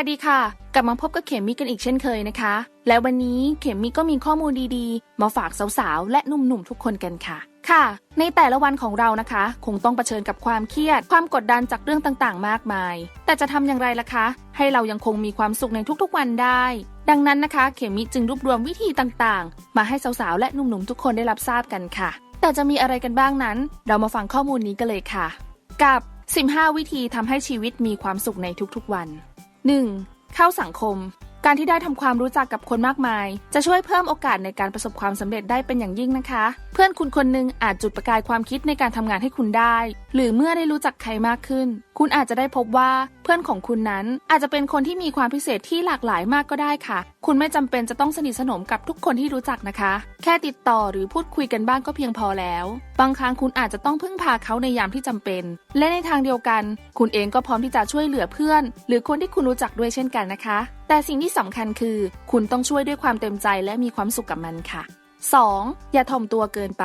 วัสดีค่ะ กลับมาพบกับเขมมี่กันอีกเช่นเคยนะคะ และวันนี้เขมมี่ก็มีข้อมูลดีๆ มาฝากสาวๆ และหนุ่มๆ ทุกคนกันค่ะ ค่ะ ในแต่ละวันของเรานะคะ คงต้องเผชิญกับความเครียด ความกดดันจากเรื่องต่างๆ มากมาย แต่จะทำอย่างไรล่ะคะ ให้เรายังคงมีความสุขในทุกๆ วันได้ ดังนั้นนะคะ เขมมี่จึงรวบรวมวิธีต่างๆ มาให้สาวๆ และหนุ่มๆ ทุกคนได้รับทราบกันค่ะ แต่จะมีอะไรกันบ้างนั้น เรามาฟังข้อมูลนี้กันเลยค่ะ กับ 15 วิธีทำให้ชีวิตมีความสุขในทุกๆ วัน 1. เข้าสังคม การที่ได้ทำความรู้จักกับคนมากมาย จะช่วยเพิ่มโอกาสในการประสบความสำเร็จได้เป็นอย่างยิ่งนะคะ เพื่อนคุณคนหนึ่งอาจจุดประกายความคิดในการทำงานให้คุณได้ หรือเมื่อได้รู้จักใครมากขึ้น คุณอาจจะได้พบว่าเพื่อนของคุณนั้นอาจจะเป็นคนที่มีความพิเศษที่หลากหลายมากก็ได้ค่ะ คุณไม่จำเป็นจะต้องสนิทสนมกับทุกคนที่รู้จักนะคะ แค่ติดต่อหรือพูดคุยกันบ้างก็เพียงพอแล้ว บางครั้งคุณอาจจะต้องพึ่งพาเขาในยามที่จำเป็น และในทางเดียวกัน คุณเองก็พร้อมที่จะช่วยเหลือเพื่อน หรือคนที่คุณรู้จักด้วยเช่นกันนะคะ แต่สิ่งที่สำคัญคือ คุณต้องช่วยด้วยความเต็มใจและมีความสุขกับมันค่ะ 2. อย่าถ่อมตัวเกินไป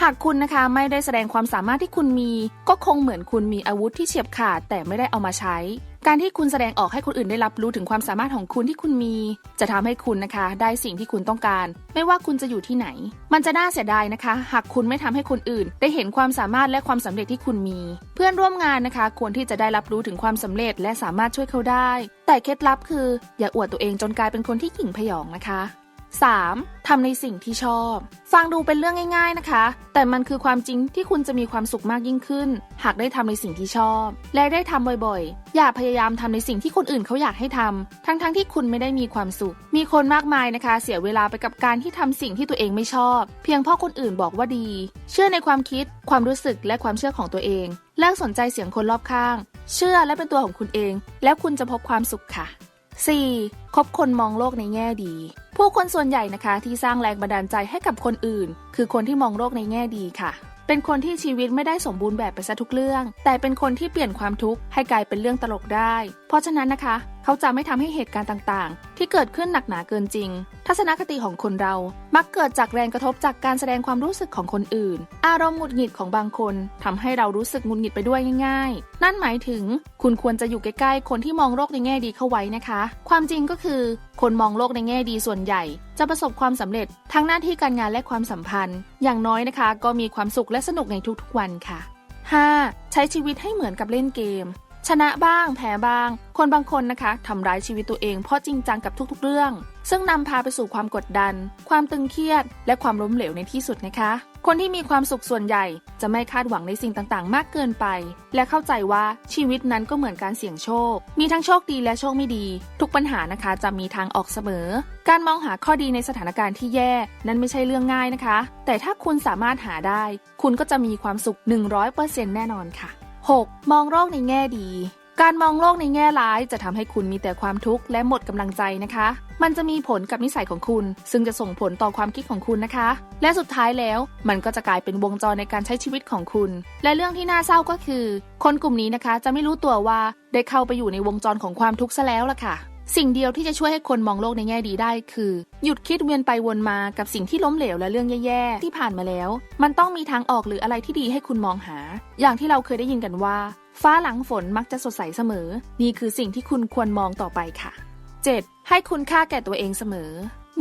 หากคุณนะคะไม่ได้แสดงความสามารถที่คุณมี ก็คงเหมือนคุณมีอาวุธที่เฉียบขาดแต่ไม่ได้เอามาใช้ การที่คุณแสดงออกให้คนอื่นได้รับรู้ถึงความสามารถของคุณที่คุณมี จะทำให้คุณนะคะ ได้สิ่งที่คุณต้องการ ไม่ว่าคุณจะอยู่ที่ไหน มันจะน่าเสียดายนะคะ หากคุณไม่ทำให้คนอื่น ได้เห็นความสามารถและความสำเร็จที่คุณมี เพื่อนร่วมงานนะคะควรที่จะได้รับรู้ถึงความสำเร็จ และสามารถช่วยเขาได้ แต่เคล็ดลับคือ อย่าอวดตัวเองจนกลายเป็นคนที่หยิ่งผยองนะคะ 3. ทำในสิ่งที่ชอบ ฟังดูเป็นเรื่องง่ายๆนะคะ แต่มันคือความจริงที่คุณจะมีความสุขมากยิ่งขึ้น หากได้ทำในสิ่งที่ชอบ และได้ทำบ่อยๆ อย่าพยายามทำในสิ่งที่คนอื่นเขาอยากให้ทำทั้งๆทที่คุณไม่ได้มีความสุข มีคนมากมายนะคะ เสียเวลาไปกับการที่ทำสิ่งที่ตัวเองไม่ชอบ เพียงเพราะคนอื่นบอกว่าดี เชื่อในความคิด ความรู้สึกและความเชื่อของตัวเองเลิกสนใจเสียงคนรอบข้าง เชื่อและเป็นตัวของคุณเอง แล้วคุณจะพบความสุขค่ะ 4. คบคนมองโลกในแง่ดี ผู้คนส่วนใหญ่นะคะที่สร้างแรงบันดาลใจให้กับคนอื่น คือคนที่มองโลกในแง่ดีค่ะ เป็นคนที่ชีวิตไม่ได้สมบูรณ์แบบไปซะทุกเรื่อง แต่เป็นคนที่เปลี่ยนความทุกข์ให้กลายเป็นเรื่องตลกได้ เพราะฉะนั้นนะคะ เขาจะไม่ทำให้เหตุการณ์ต่างๆ ที่เกิดขึ้นหนักหนาเกินจริง ทัศนคติของคนเรา มักเกิดจากแรงกระทบจากการแสดงความรู้สึกของคนอื่น อารมณ์หงุดหงิดของบางคนทำให้เรารู้สึกหงุดหงิดไปด้วยง่าย ๆ นั่นหมายถึง คุณควรจะอยู่ใกล้ๆ คนที่มองโลกในแง่ดีเข้าไว้นะคะ ความจริงก็คือ คนมองโลกในแง่ดีส่วนใหญ่ จะประสบความสำเร็จทั้งหน้าที่การงานและความสัมพันธ์ อย่างน้อยนะคะ ก็มีความสุขและสนุกในทุกๆวันค่ะ 5. ใช้ชีวิตให้เหมือนกับเล่นเกม ชนะบ้างแพ้บ้าง คนบางคนนะคะทำร้ายชีวิตตัวเองเพราะจริงจังกับทุกๆเรื่อง ซึ่งนำพาไปสู่ความกดดัน ความตึงเครียด และความล้มเหลวในที่สุดนะคะ คนที่มีความสุขส่วนใหญ่จะไม่คาดหวังในสิ่งต่างๆ มากเกินไป และเข้าใจว่าชีวิตนั้นก็เหมือนการเสี่ยงโชค มีทั้งโชคดีและโชคไม่ดี ทุกปัญหานะคะจะมีทางออกเสมอ การมองหาข้อดีในสถานการณ์ที่แย่นั้นไม่ใช่เรื่องง่ายนะคะ แต่ถ้าคุณสามารถหาได้ คุณก็จะมีความสุข 100%แน่นอนค่ะ 6. มองโลกในแง่ดี การมองโลกในแง่ร้ายจะทำให้คุณมีแต่ความทุกข์และหมดกำลังใจนะคะ มันจะมีผลกับนิสัยของคุณ ซึ่งจะส่งผลต่อความคิดของคุณนะคะ และสุดท้ายแล้ว มันก็จะกลายเป็นวงจรในการใช้ชีวิตของคุณ และเรื่องที่น่าเศร้าก็คือ คนกลุ่มนี้นะคะ จะไม่รู้ตัวว่าได้เข้าไปอยู่ในวงจรของความทุกข์ซะแล้วล่ะค่ะ สิ่งเดียวที่จะช่วยให้คนมองโลกในแง่ดีได้คือ หยุดคิดเวียนไปวนมากับสิ่งที่ล้มเหลวและเรื่องแย่ๆ ที่ผ่านมาแล้ว มันต้องมีทางออกหรืออะไรที่ดีให้คุณมองหา อย่างที่เราเคยได้ยินกันว่า ฟ้าหลังฝนมักจะสดใสเสมอ นี่คือสิ่งที่คุณควรมองต่อไปค่ะ 7. ให้คุณค่าแก่ตัวเองเสมอ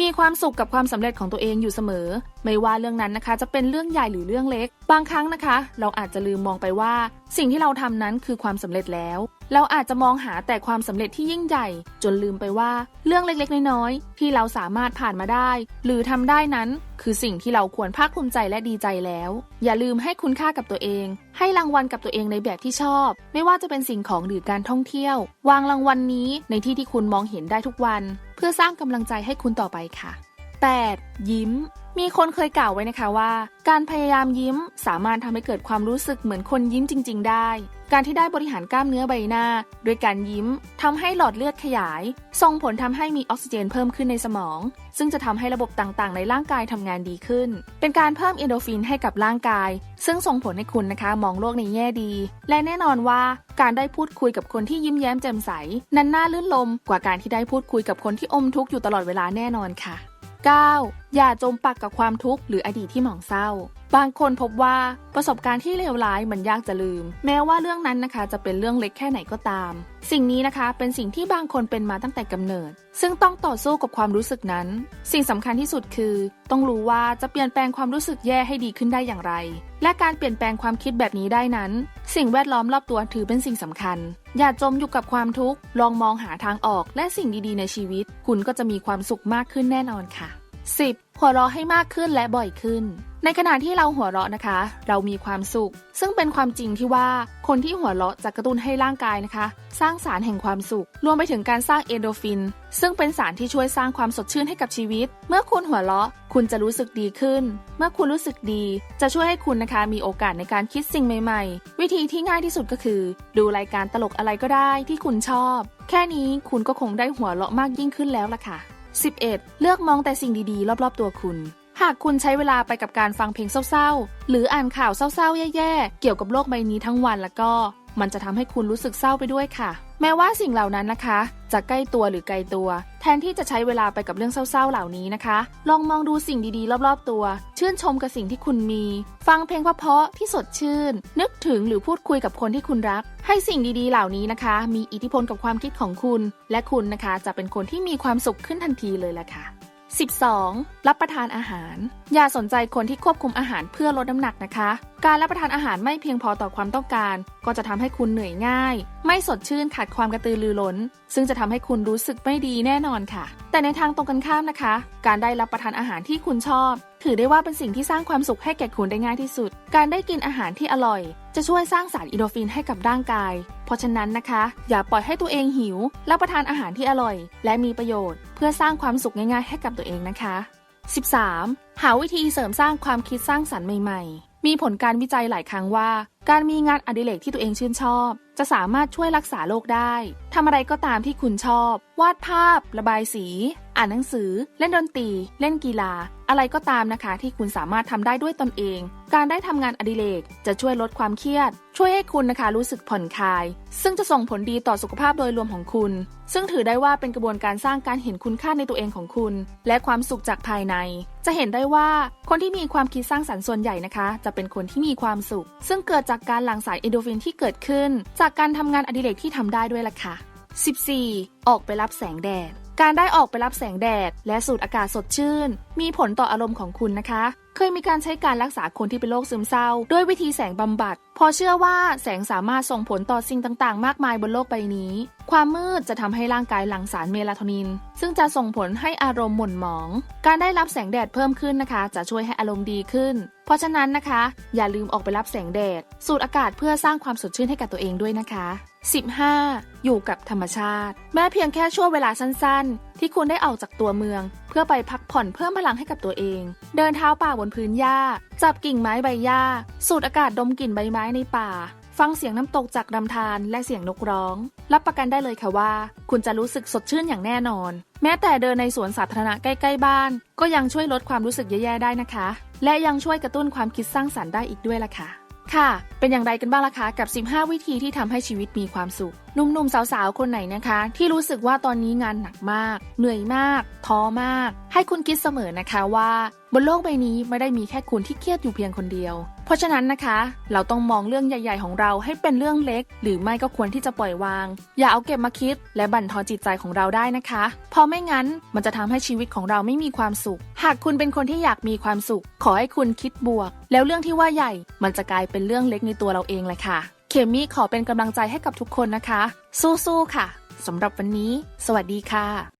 มีความสุขกับความสำเร็จของตัวเองอยู่เสมอ ไม่ว่าเรื่องนั้นนะคะ จะเป็นเรื่องใหญ่หรือเรื่องเล็ก บางครั้งนะคะ เราอาจจะลืมมองไปว่า สิ่งที่เราทำนั้นคือความสำเร็จแล้ว เราอาจจะมองหาแต่ความสำเร็จที่ยิ่งใหญ่ จนลืมไปว่าเรื่องเล็กๆ น้อยๆ ที่เราสามารถผ่านมาได้ หรือทำได้นั้น คือสิ่งที่เราควรภาคภูมิใจและดีใจแล้ว อย่าลืมให้คุณค่ากับตัวเอง ให้รางวัลกับตัวเองในแบบที่ชอบ ไม่ว่าจะเป็นสิ่งของหรือการท่องเที่ยว วางรางวัลนนี้ในที่ที่คุณมองเห็นได้ทุกวัน เพื่อสร้างกำลังใจให้คุณต่อไปค่ะ 8. ยิ้ม มีคนเคยกล่าวไว้นะคะว่า การพยายามยิ้มสามารถทำให้เกิดความรู้สึกเหมือนคนยิ้มจริง ๆ ได้ การที่ได้บริหารกล้ามเนื้อใบหน้าด้วยการยิ้มทำให้หลอดเลือดขยาย ส่งผลทำให้มีออกซิเจนเพิ่มขึ้นในสมอง ซึ่งจะทำให้ระบบต่างๆ ในร่างกายทำงานดีขึ้น เป็นการเพิ่มเอนโดฟินให้กับร่างกาย ซึ่งส่งผลให้คุณนะคะ มองโลกในแง่ดี และแน่นอนว่าการได้พูดคุยกับคนที่ยิ้มแย้มแจ่มใส นั้นน่าลื่นลมกว่าการที่ได้พูดคุยกับคนที่อมทุกข์อยู่ตลอดเวลาแน่นอนค่ะ 9. อย่าจมปักกับความทุกข์หรืออดีตที่หมองเศร้า บางคนพบว่าประสบการณ์ที่เลวร้ายมันยากจะลืม แม้ว่าเรื่องนั้นนะคะจะเป็นเรื่องเล็กแค่ไหนก็ตาม สิ่งนี้นะคะเป็นสิ่งที่บางคนเป็นมาตั้งแต่กำเนิด ซึ่งต้องต่อสู้กับความรู้สึกนั้น สิ่งสำคัญที่สุดคือ ต้องรู้ว่าจะเปลี่ยนแปลงความรู้สึกแย่ให้ดีขึ้นได้อย่างไร และการเปลี่ยนแปลงความคิดแบบนี้ได้นั้น สิ่งแวดล้อมรอบตัวถือเป็นสิ่งสำคัญ อย่าจมอยู่กับความทุกข์ ลองมองหาทางออกและสิ่งดีๆในชีวิต คุณก็จะมีความสุขมากขึ้นแน่นอนค่ะ 10. หัวเราะให้มากขึ้นและบ่อยขึ้น ในขณะที่เราหัวเราะนะคะ เรามีความสุข ซึ่งเป็นความจริงที่ว่าคนที่หัวเราะจะกระตุ้นให้ร่างกายนะคะ สร้างสารแห่งความสุข รวมไปถึงการสร้างเอนโดฟิน ซึ่งเป็นสารที่ช่วยสร้างความสดชื่นให้กับชีวิต เมื่อคุณหัวเราะ คุณจะรู้สึกดีขึ้น เมื่อคุณรู้สึกดี จะช่วยให้คุณนะคะมีโอกาสในการคิดสิ่งใหม่ ๆ วิธีที่ง่ายที่สุดก็คือ ดูรายการตลกอะไรก็ได้ที่คุณชอบ แค่นี้คุณก็คงได้หัวเราะมากยิ่งขึ้นแล้วล่ะค่ะ 11. เลือกมองแต่สิ่งดีๆ รอบๆ ตัวคุณ หากคุณใช้เวลาไปกับการฟังเพลงเศร้าๆ หรืออ่านข่าวเศร้าๆ แย่ๆ เกี่ยวกับโลกใบนี้ทั้งวันแล้วก็ มันจะทำให้คุณรู้สึกเศร้าไปด้วยค่ะ แม้ว่าสิ่งเหล่านั้นนะคะ จะใกล้ตัวหรือไกลตัว แทนที่จะใช้เวลาไปกับเรื่องเศร้าๆเหล่านี้นะคะ ลองมองดูสิ่งดีๆ รอบๆตัว ชื่นชมกับสิ่งที่คุณมี ฟังเพลงเพราะๆที่สดชื่น นึกถึงหรือพูดคุยกับคนที่คุณรัก ให้สิ่งดีๆ เหล่านี้นะคะ มีอิทธิพลกับความคิดของคุณ และคุณนะคะจะเป็นคนที่มีความสุขขึ้นทันทีเลยละค่ะ 12. รับประทานอาหาร อย่าสนใจคนที่ควบคุมอาหารเพื่อลดน้ำหนักนะคะ การรับประทานอาหารไม่เพียงพอต่อความต้องการ ก็จะทำให้คุณเหนื่อยง่าย ไม่สดชื่นขาดความกระตือรือร้น ซึ่งจะทำให้คุณรู้สึกไม่ดีแน่นอนค่ะ แต่ในทางตรงกันข้ามนะคะ การได้รับประทานอาหารที่คุณชอบ ถือได้ว่าเป็นสิ่งที่สร้างความสุขให้แก่คุณได้ง่ายที่สุด การได้กินอาหารที่อร่อย จะช่วยสร้างสารอินโดฟินให้กับร่างกาย เพราะฉะนั้นนะคะ อย่าปล่อยให้ตัวเองหิวรับประทานอาหารที่อร่อย และมีประโยชน์ เพื่อสร้างความสุขง่ายๆ ให้กับตัวเองนะคะ 13. หาวิธีเสริมสร้างความคิดสร้างสรรค์ใหม่ ๆ มีผลการวิจัยหลายครั้งว่า การมีงานอดิเรกที่ตัวเองชื่นชอบ จะสามารถช่วยรักษาโรคได้ทำอะไรก็ตามที่คุณชอบ วาดภาพ ระบายสี อ่านหนังสือ เล่นดนตรี เล่นกีฬา อะไรก็ตามนะคะ ที่คุณสามารถทำได้ด้วยตนเอง การได้ทำงานอดิเรกจะช่วยลดความเครียด ช่วยให้คุณนะคะรู้สึกผ่อนคลาย ซึ่งจะส่งผลดีต่อสุขภาพโดยรวมของคุณ ซึ่งถือได้ว่าเป็นกระบวนการสร้างการเห็นคุณค่าในตัวเองของคุณ และความสุขจากภายใน จะเห็นได้ว่าคนที่มีความคิดสร้างสรรค์ส่วนใหญ่นะคะ จะเป็นคนที่มีความสุข ซึ่งเกิดจากการหลั่งสารเอโดฟินที่เกิดขึ้น จากการทำงานอดิเรกที่ทำได้ด้วยล่ะค่ะ 14. ออกไปรับแสงแดด การได้ออกไปรับแสงแดด และสูดอากาศสดชื่น มีผลต่ออารมณ์ของคุณนะคะ เคยมีการใช้การรักษาคนที่เป็นโรคซึมเศร้า ด้วยวิธีแสงบำบัด พอเชื่อว่าแสงสามารถส่งผลต่อสิ่งต่างๆ มากมายบนโลกใบนี้ ความมืดจะทำให้ร่างกายหลั่งสารเมลาโทนิน ซึ่งจะส่งผลให้อารมณ์หม่นหมอง การได้รับแสงแดดเพิ่มขึ้นนะคะ จะช่วยให้อารมณ์ดีขึ้น เพราะฉะนั้นนะคะ อย่าลืมออกไปรับแสงแดด สูดอากาศเพื่อสร้างความสดชื่นให้กับตัวเองด้วยนะคะ 15. อยู่กับธรรมชาติ แม้เพียงแค่ช่วงเวลาสั้นๆ ที่คุณได้ออกจากตัวเมือง เพื่อไปพักผ่อนเพิ่มพลังให้กับตัวเอง เดินเท้าป่าบนพื้นหญ้า จับกิ่งไม้ใบหญ้า สูดอากาศดมกลิ่นใบไม้ในป่า ฟังเสียงน้ำตกจากลำธารและเสียงนกร้อง รับประกันได้เลยค่ะว่า คุณจะรู้สึกสดชื่นอย่างแน่นอน แม้แต่เดินในสวนสาธารณะใกล้ๆบ้าน ก็ยังช่วยลดความรู้สึกแย่ๆได้นะคะ และยังช่วยกระตุ้นความคิดสร้างสรรค์ได้อีกด้วยล่ะค่ะ ค่ะ เป็นอย่างไรกันบ้างล่ะคะกับ 15 วิธีที่ทำให้ชีวิตมีความสุข หนุ่มๆ สาวๆ คนไหนนะคะ ที่รู้สึกว่าตอนนี้งานหนักมาก เหนื่อยมาก ท้อมาก ให้คุณคิดเสมอนะคะว่า บนโลกใบนี้ไม่ได้มีแค่คุณที่เครียดอยู่เพียงคนเดียว เพราะฉะนั้นนะคะ เราต้องมองเรื่องใหญ่ ๆ ของเราให้เป็นเรื่องเล็ก หรือไม่ก็ควรที่จะปล่อยวาง อย่าเอาเก็บมาคิด และบั่นทอนจิตใจของเราได้นะคะ เพราะไม่งั้นมันจะทำให้ชีวิตของเราไม่มีความสุข หากคุณเป็นคนที่อยากมีความสุข ขอให้คุณคิดบวก แล้วเรื่องที่ว่าใหญ่ มันจะกลายเป็นเรื่องเล็กในตัวเราเองเลยค่ะ เคมี่ขอเป็นกำลังใจให้กับทุกคนนะคะ สู้ๆค่ะสำหรับวันนี้ สวัสดีค่ะ